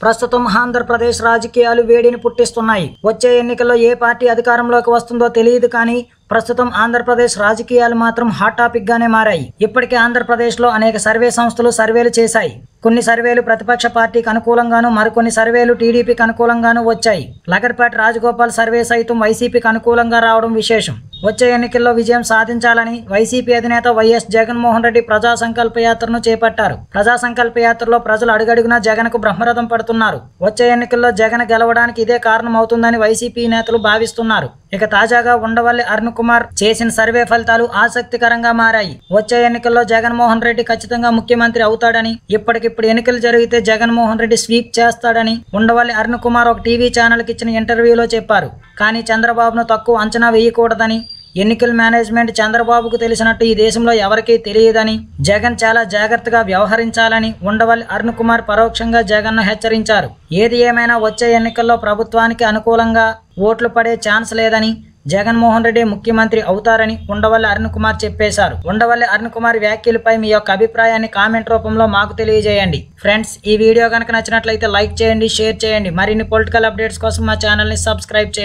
ప్రస్తుతం ఆంధ్రప్రదేశ్ రాజకీయాలు వేడిని పుట్టిస్తున్నాయి. వచ్చే ఎన్నికల్లో ఏ పార్టీ అధికారంలోకి వస్తుందో తెలియదు కానీ ప్రస్తుతం ఆంధ్రప్రదేశ్ రాజకీయాలు మాత్రం హాట్ టాపిక్గానే మారాయి. ఇప్పటికే ఆంధ్రప్రదేశ్లో అనేక సర్వే సంస్థలు సర్వేలు చేశాయి. కొన్ని సర్వేలు ప్రతిపక్ష పార్టీకి అనుకూలంగాను మరికొన్ని సర్వేలు టీడీపీకి అనుకూలంగాను వచ్చాయి. లగడ్పేట రాజగోపాల్ సర్వే సైతం వైసీపీకి అనుకూలంగా రావడం విశేషం. వచ్చే ఎన్నికల్లో విజయం సాధించాలని వైసీపీ అధినేత వైఎస్ జగన్మోహన్ రెడ్డి ప్రజా సంకల్ప యాత్రను చేపట్టారు. ప్రజా సంకల్ప యాత్రలో ప్రజలు అడుగడుగునా జగన్కు బ్రహ్మరథం పడుతున్నారు. వచ్చే ఎన్నికల్లో జగన్ గెలవడానికి ఇదే కారణం అవుతుందని వైసీపీ నేతలు భావిస్తున్నారు. ఇక తాజాగా ఉండవల్లి అరుణ్ కుమార్ చేసిన సర్వే ఫలితాలు ఆసక్తికరంగా మారాయి. వచ్చే ఎన్నికల్లో జగన్మోహన్ రెడ్డి ఖచ్చితంగా ముఖ్యమంత్రి అవుతాడని ఇప్పటికిప్పుడు ఎన్నికలు జరిగితే జగన్మోహన్ రెడ్డి స్వీప్ చేస్తాడని ఉండవల్లి అరుణ్ కుమార్ ఒక టీవీ ఛానల్కి ఇచ్చిన ఇంటర్వ్యూలో చెప్పారు. కానీ చంద్రబాబును తక్కువ అంచనా వేయకూడదని ఎన్నికల మేనేజ్మెంట్ చంద్రబాబుకు తెలిసినట్టు ఈ దేశంలో ఎవరికీ తెలియదని జగన్ చాలా జాగ్రత్తగా వ్యవహరించాలని ఉండవల్లి అరుణ్ కుమార్ పరోక్షంగా జగన్ను హెచ్చరించారు. ఏది ఏమైనా వచ్చే ఎన్నికల్లో ప్రభుత్వానికి అనుకూలంగా ఓట్లు పడే ఛాన్స్ లేదని జగన్మోహన్ రెడ్డి ముఖ్యమంత్రి అవుతారని ఉండవల్లి అరుణ్ కుమార్ చెప్పేశారు. ఉండవల్లి అరుణ్ కుమార్ వ్యాఖ్యలపై మీ యొక్క అభిప్రాయాన్ని కామెంట్ రూపంలో మాకు తెలియజేయండి. ఫ్రెండ్స్ ఈ వీడియో కనుక నచ్చినట్లయితే లైక్ చేయండి షేర్ చేయండి. మరిన్ని పొలిటికల్ అప్డేట్స్ కోసం మా ఛానల్ని సబ్స్క్రైబ్ చేయండి.